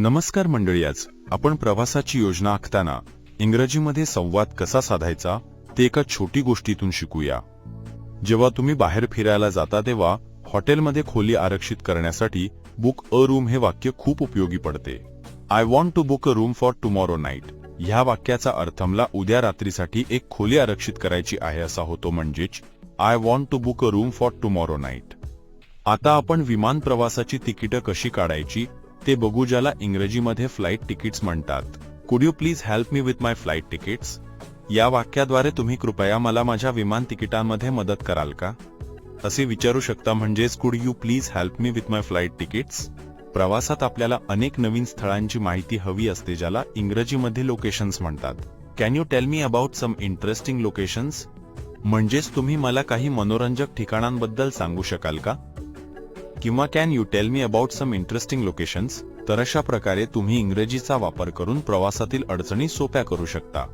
नमस्कार मंडळी आज आपण प्रवासाची योजना आखताना इंग्रजीमध्ये संवाद कसा साधायचा ते एका छोटी गोष्टीतून शिकूया. जेव्हा तुम्ही बाहेर फिरायला जाता तेव्हा हॉटेलमध्ये खोली आरक्षित करण्यासाठी बुक अ रूम हे वाक्य खूप उपयोगी पडते. I want to book a room for tomorrow night ह्या वाक्याचा अर्थ मला उद्या रात्रीसाठी एक खोली आरक्षित करायची आहे असा होतो म्हणजेच I want to book a room for tomorrow night आता आपण विमान प्रवासाची तिकीटं कशी काढायची ते बघू ज्याला इंग्रजीमध्ये फ्लाईट तिकीट्स म्हणतात. Could you please help me with my flight tickets या वाक्याद्वारे तुम्ही कृपया मला माझ्या विमान तिकिटांमध्ये मदत कराल का? असे विचारू शकता म्हणजेच could you please help me with my flight tickets प्रवासात आपल्याला अनेक नवीन स्थळांची माहिती हवी असते ज्याला इंग्रजीमध्ये लोकेशन्स म्हणतात. Can you tell me about some interesting locations म्हणजेच तुम्ही मला काही मनोरंजक ठिकाणांबद्दल सांगू शकाल का? किंवा can you tell me about some interesting locations तर अशा प्रकारे तुम्ही इंग्रजीचा वापर करून प्रवासातील अडचणी सोप्या करू शकता.